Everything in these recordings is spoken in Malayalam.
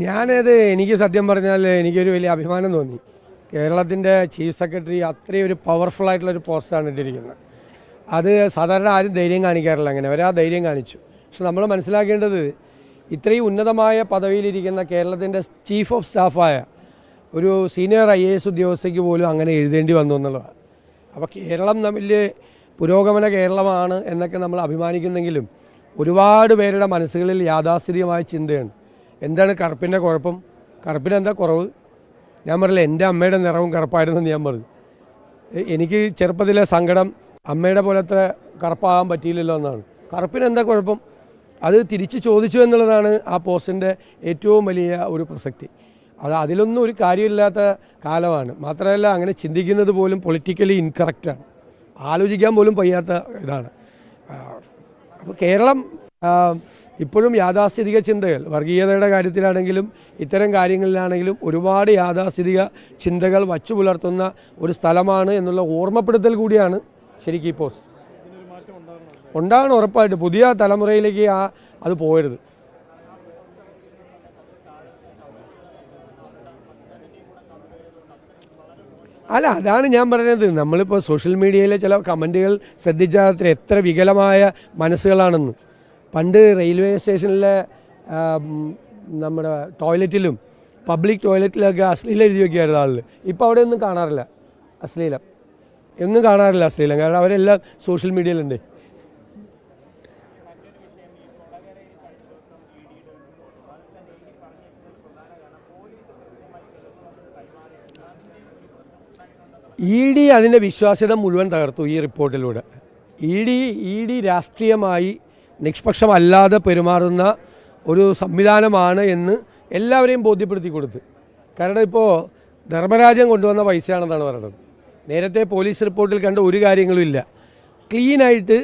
ഞാനത് എനിക്ക് സത്യം പറഞ്ഞാൽ എനിക്കൊരു വലിയ അഭിമാനം തോന്നി. കേരളത്തിന്റെ ചീഫ് സെക്രട്ടറി അത്രയും ഒരു പവർഫുൾ ആയിട്ടുള്ള ഒരു പോസ്റ്റാണ് ഇട്ടിരിക്കുന്നത്. അത് സാധാരണ ആരും ധൈര്യം കാണിക്കാറില്ല അങ്ങനെ. അവരാ ധൈര്യം കാണിച്ചു. പക്ഷെ നമ്മൾ മനസ്സിലാക്കേണ്ടത് ഇത്രയും ഉന്നതമായ പദവിയിലിരിക്കുന്ന കേരളത്തിന്റെ ചീഫ് ഓഫ് സ്റ്റാഫായ ഒരു സീനിയർ ഐ എ എസ് ഉദ്യോഗസ്ഥയ്ക്ക് പോലും അങ്ങനെ എഴുതേണ്ടി വന്നു എന്നുള്ളതാണ്. അപ്പോൾ കേരളം തമ്മിൽ പുരോഗമന കേരളമാണ് എന്നൊക്കെ നമ്മൾ അഭിമാനിക്കുന്നെങ്കിലും ഒരുപാട് പേരുടെ മനസ്സുകളിൽ യാഥാസ്ഥിതികമായ ചിന്തയാണ് എന്താണ് കറുപ്പിന്റെ കുഴപ്പം? കറുപ്പിന് എന്താ കുറവ്? ഞാൻ പറയില്ല എന്റെ അമ്മയുടെ നിറവും കറുപ്പായിരുന്നെന്ന് ഞാൻ പറഞ്ഞു. എനിക്ക് ചെറുപ്പത്തിലെ സങ്കടം അമ്മയുടെ പോലത്തെ കറുപ്പാകാൻ പറ്റിയില്ലല്ലോ എന്നാണ്. കറുപ്പിന് എന്താ കുഴപ്പം? അത് തിരിച്ച് ചോദിച്ചു എന്നുള്ളതാണ് ആ പോസ്റ്റിന്റെ ഏറ്റവും വലിയ ഒരു പ്രസക്തി. അത് അതിലൊന്നും ഒരു കാര്യമില്ലാത്ത കാലമാണ്. മാത്രമല്ല അങ്ങനെ ചിന്തിക്കുന്നത് പോലും പൊളിറ്റിക്കലി ഇൻകറക്റ്റാണ് ആലോചിക്കാൻ പോലും വയ്യാത്ത ഇതാണ്. അപ്പോൾ കേരളം ഇപ്പോഴും യാഥാസ്ഥിതിക ചിന്തകൾ വർഗീയതയുടെ കാര്യത്തിലാണെങ്കിലും ഇത്തരം കാര്യങ്ങളിലാണെങ്കിലും ഒരുപാട് യാഥാസ്ഥിതിക ചിന്തകൾ വച്ചു പുലർത്തുന്ന ഒരു സ്ഥലമാണ് എന്നുള്ള ഓർമ്മപ്പെടുത്തൽ കൂടിയാണ് ശരിക്കും ഈ പോസ്റ്റ് ഉണ്ടാകണം ഉറപ്പായിട്ട്. പുതിയ തലമുറയിലേക്ക് ആ അത് പോകരുത്. അല്ല അതാണ് ഞാൻ പറയുന്നത്. നമ്മളിപ്പോൾ സോഷ്യൽ മീഡിയയിലെ ചില കമന്റുകൾ ശ്രദ്ധിച്ചാൽ എത്ര വികലമായ മനസ്സുകളാണെന്ന്. പണ്ട് റെയിൽവേ സ്റ്റേഷനിലെ നമ്മുടെ ടോയ്ലറ്റിലും പബ്ലിക് ടോയ്ലറ്റിലൊക്കെ അശ്ലീലം എഴുതി വയ്ക്കുമായിരുന്നു ആളിൽ ഇപ്പോൾ അവിടെ ഒന്നും കാണാറില്ല അശ്ലീലം. എങ്ങും കാണാറില്ല അശ്ലീലം. കാരണം അവരെല്ലാം സോഷ്യൽ മീഡിയയിലുണ്ട് ഇ ഡി അതിന്റെ വിശ്വാസ്യത മുഴുവൻ തകർത്തു ഈ റിപ്പോർട്ടിലൂടെ. ഇ ഡി ഇ ഡി രാഷ്ട്രീയമായി നിഷ്പക്ഷമല്ലാതെ പെരുമാറുന്ന ഒരു സംവിധാനമാണ് എന്ന് എല്ലാവരെയും ബോധ്യപ്പെടുത്തി കൊടുത്ത്. കാരണം ഇപ്പോൾ ധർമ്മരാജൻ കൊണ്ടുവന്ന പൈസയാണെന്നാണ് പറയുന്നത്. നേരത്തെ പോലീസ് റിപ്പോർട്ടിൽ കണ്ട ഒരു കാര്യങ്ങളും ഇല്ല. ക്ലീനായിട്ട്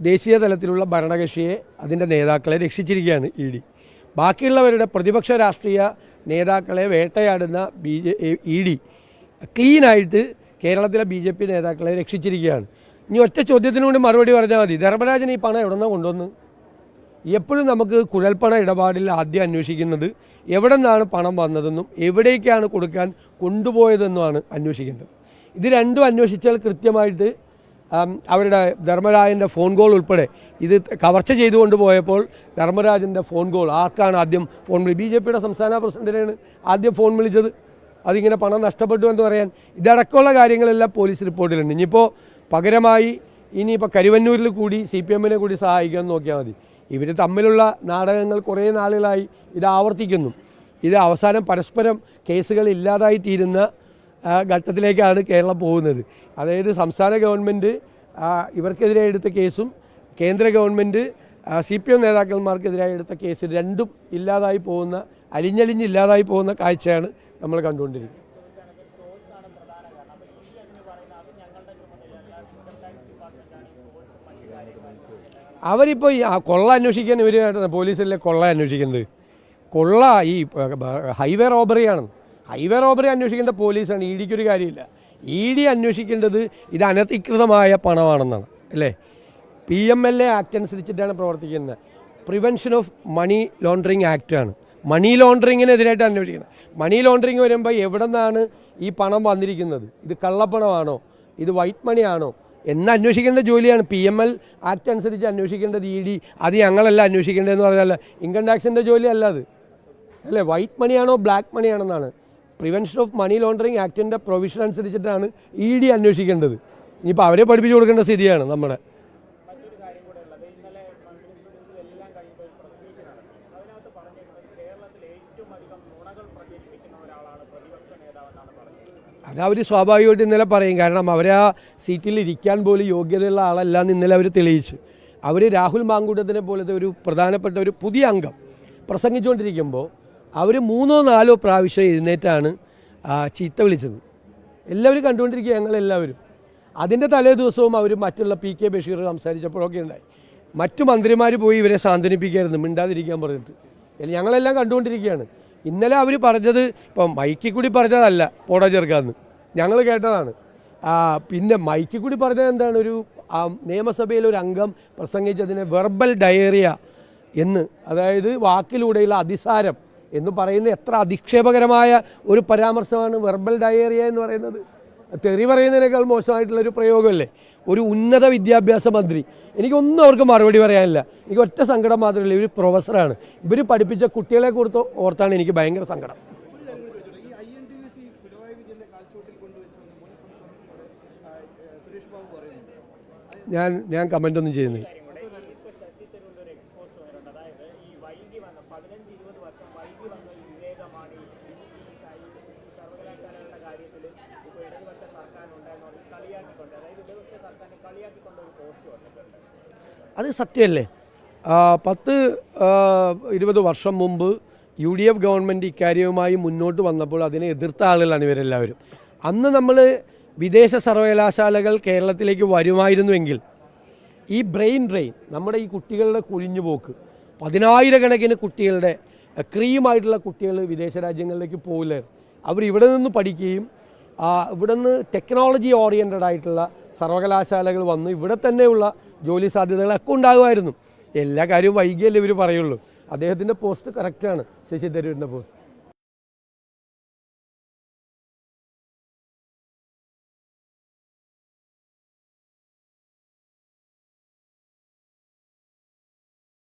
ദേശീയ തലത്തിലുള്ള ഭരണകക്ഷിയെ അതിന്റെ നേതാക്കളെ രക്ഷിച്ചിരിക്കുകയാണ് ഇ ഡി. ബാക്കിയുള്ളവരുടെ പ്രതിപക്ഷ രാഷ്ട്രീയ നേതാക്കളെ വേട്ടയാടുന്ന ബി ജെ ഇ ഡി ക്ലീനായിട്ട് കേരളത്തിലെ ബി ജെ പി നേതാക്കളെ രക്ഷിച്ചിരിക്കുകയാണ്. ഇനി ഒറ്റ ചോദ്യത്തിന് കൂടി മറുപടി പറഞ്ഞാൽ മതി. ധർമ്മരാജൻ ഈ പണം എവിടെ നിന്നാണ് കൊണ്ടുവന്ന്? എപ്പോഴും നമുക്ക് കുഴൽപ്പണ ഇടപാടിൽ ആദ്യം അന്വേഷിക്കുന്നത് എവിടെ നിന്നാണ് പണം വന്നതെന്നും എവിടേക്കാണ് കൊടുക്കാൻ കൊണ്ടുപോയതെന്നുമാണ് അന്വേഷിക്കുന്നത്. ഇത് രണ്ടും അന്വേഷിച്ചാൽ കൃത്യമായിട്ട് അവരുടെ ധർമ്മരാജന്റെ ഫോൺ കോൾ ഉൾപ്പെടെ ഇത് കവർച്ച ചെയ്തു കൊണ്ടുപോയപ്പോൾ ധർമ്മരാജന്റെ ഫോൺ കോൾ ആർക്കാണ് ആദ്യം ഫോൺ വിളി ബി ജെ പിയുടെ സംസ്ഥാന പ്രസിഡന്റിനാണ് ആദ്യം ഫോൺ വിളിച്ചത്. അതിങ്ങനെ പണം നഷ്ടപ്പെട്ടു എന്ന് പറയാൻ ഇതടക്കമുള്ള കാര്യങ്ങളെല്ലാം പോലീസ് റിപ്പോർട്ടിലുണ്ട്. ഇനിയിപ്പോൾ പകരമായി ഇനിയിപ്പോൾ കരുവന്നൂരിൽ കൂടി സി പി എമ്മിനെ കൂടി സഹായിക്കാൻ നോക്കിയാൽ മതി. ഇവർ തമ്മിലുള്ള നാടകങ്ങൾ കുറേ നാളുകളായി ഇത് ആവർത്തിക്കുന്നു. ഇത് അവസാനം പരസ്പരം കേസുകൾ ഇല്ലാതായി തീരുന്ന ഘട്ടത്തിലേക്കാണ് കേരളം പോകുന്നത്. അതായത് സംസ്ഥാന ഗവൺമെന്റ് ഇവർക്കെതിരെ എടുത്ത കേസും കേന്ദ്ര ഗവൺമെന്റ് സി പി എം നേതാക്കന്മാർക്കെതിരായി എടുത്ത കേസ് രണ്ടും ഇല്ലാതായി പോകുന്ന അലിഞ്ഞലിഞ്ഞ് ഇല്ലാതായി പോകുന്ന കാഴ്ചയാണ് നമ്മൾ കണ്ടുകൊണ്ടിരിക്കുന്നത്. അവരിപ്പോൾ ഈ കൊള്ള അന്വേഷിക്കാൻ ഇവർ പോലീസല്ലേ കൊള്ള അന്വേഷിക്കുന്നത്. കൊള്ള ഈ ഹൈവേ റോബറിയാണ്. ഹൈവേ റോബറി അന്വേഷിക്കേണ്ട പോലീസാണ്. ഇ ഡിക്കൊരു കാര്യമില്ല. ഇ ഡി അന്വേഷിക്കേണ്ടത് ഇത് അനധികൃതമായ പണമാണെന്നാണ്. അല്ലേ? P M L A act അനുസരിച്ചിട്ടാണ് പ്രവർത്തിക്കുന്നത്. പ്രിവെൻഷൻ ഓഫ് മണി ലോണ്ടറിങ് ആക്റ്റാണ് മണി ലോണ്ടറിങ്ങിനെതിരായിട്ട് അന്വേഷിക്കുന്നത്. മണി ലോണ്ടറിങ് വരുമ്പോൾ എവിടെ നിന്നാണ് ഈ പണം വന്നിരിക്കുന്നത്? ഇത് കള്ളപ്പണമാണോ? ഇത് വൈറ്റ് മണിയാണോ? എന്ന് അന്വേഷിക്കേണ്ട ജോലിയാണ്. പി എം എൽ ആക്ട് അനുസരിച്ച് അന്വേഷിക്കേണ്ടത് ഇ ഡി അത് ഞങ്ങളല്ല അന്വേഷിക്കേണ്ടതെന്ന് പറഞ്ഞാൽ ഇൻകം ടാക്സിന്റെ ജോലി അല്ല അത്. അല്ലേ? വൈറ്റ് മണിയാണോ ബ്ലാക്ക് മണിയാണെന്നാണ്. പ്രിവെൻഷൻ ഓഫ് മണി ലോണ്ടറിങ് ആക്ടിന്റെ പ്രൊവിഷൻ അനുസരിച്ചിട്ടാണ് ഇ ഡി അന്വേഷിക്കേണ്ടത്. ഇനിയിപ്പോൾ അവരെ പഠിപ്പിച്ചു കൊടുക്കേണ്ട സ്ഥിതിയാണ് നമ്മുടെ അത് അവർ സ്വാഭാവികമായിട്ട് ഇന്നലെ പറയും. കാരണം അവരെ ആ സീറ്റിൽ ഇരിക്കാൻ പോലും യോഗ്യതയുള്ള ആളല്ല എന്ന് ഇന്നലെ അവർ തെളിയിച്ചു. അവർ രാഹുൽ മാങ്കൂട്ടത്തിനെ പോലത്തെ ഒരു പ്രധാനപ്പെട്ട ഒരു പുതിയ അംഗം പ്രസംഗിച്ചുകൊണ്ടിരിക്കുമ്പോൾ അവർ മൂന്നോ നാലോ പ്രാവശ്യം എഴുന്നേറ്റാണ് ചീത്ത വിളിച്ചത്. എല്ലാവരും കണ്ടുകൊണ്ടിരിക്കുക ഞങ്ങളെല്ലാവരും. അതിന്റെ തലേ ദിവസവും അവർ മറ്റുള്ള പി കെ ബഷീർ സംസാരിച്ചപ്പോഴൊക്കെ ഉണ്ടായി. മറ്റു മന്ത്രിമാർ പോയി ഇവരെ സാന്ത്വനിപ്പിക്കായിരുന്നു മിണ്ടാതിരിക്കാൻ പറഞ്ഞിട്ട്. ഞങ്ങളെല്ലാം കണ്ടുകൊണ്ടിരിക്കുകയാണ്. ഇന്നലെ അവർ പറഞ്ഞത് ഇപ്പം മൈക്കിൽ കൂടി പറഞ്ഞതല്ല പോടാ ചേർക്കാന്ന് ഞങ്ങൾ കേട്ടതാണ്. പിന്നെ മൈക്കിൽ കൂടി പറഞ്ഞത് എന്താണ്? ഒരു നിയമസഭയിൽ ഒരു അംഗം പ്രസംഗിച്ചതിനെ വെർബൽ ഡയറിയ എന്ന് അതായത് വാക്കിലൂടെയുള്ള അതിസാരം എന്ന് പറയുന്ന എത്ര അധിക്ഷേപകരമായ ഒരു പരാമർശമാണ് വെർബൽ ഡയറിയ എന്ന് പറയുന്നത്. തെറി പറയുന്നതിനേക്കാൾ മോശമായിട്ടുള്ള ഒരു പ്രയോഗമല്ലേ? ഒരു ഉന്നത വിദ്യാഭ്യാസ മന്ത്രി. എനിക്കൊന്നും അവർക്ക് മറുപടി പറയാനില്ല. എനിക്ക് ഒറ്റ സങ്കടം മാത്രമല്ല ഇവർ പ്രൊഫസറാണ്. ഇവർ പഠിപ്പിച്ച കുട്ടികളെ കുറിച്ച് ഓർത്താണ് എനിക്ക് ഭയങ്കര സങ്കടം. ഞാൻ ഞാൻ കമന്റ് ഒന്നും ചെയ്യുന്നില്ല. അത് സത്യമല്ലേ? പത്ത് ഇരുപത് വർഷം മുമ്പ് യു ഡി എഫ് ഗവൺമെന്റ് ഇക്കാര്യവുമായി മുന്നോട്ട് വന്നപ്പോൾ അതിനെ എതിർത്ത ആളുകളാണ് ഇവരെല്ലാവരും. അന്ന് നമ്മൾ വിദേശ സർവകലാശാലകൾ കേരളത്തിലേക്ക് വരുമായിരുന്നുവെങ്കിൽ ഈ ബ്രെയിൻ ഡ്രെയിൻ നമ്മുടെ ഈ കുട്ടികളുടെ കുഴിഞ്ഞുപോക്ക് പതിനായിരക്കണക്കിന് കുട്ടികളുടെ ക്രീമായിട്ടുള്ള കുട്ടികൾ വിദേശ രാജ്യങ്ങളിലേക്ക് പോകില്ലായിരുന്നു അവർ ഇവിടെ നിന്ന് പഠിക്കുകയും ഇവിടെ നിന്ന് ടെക്നോളജി ഓറിയന്റഡ് ആയിട്ടുള്ള സർവകലാശാലകൾ വന്ന് ഇവിടെ തന്നെയുള്ള ജോലി സാധ്യതകളൊക്കെ ഉണ്ടാകുമായിരുന്നു. എല്ലാ കാര്യവും വൈകിയല്ലേ ഇവർ പറയുള്ളൂ. അദ്ദേഹത്തിന്റെ പോസ്റ്റ് കറക്റ്റാണ് ശശി തരൂരിന്റെ പോസ്റ്റ്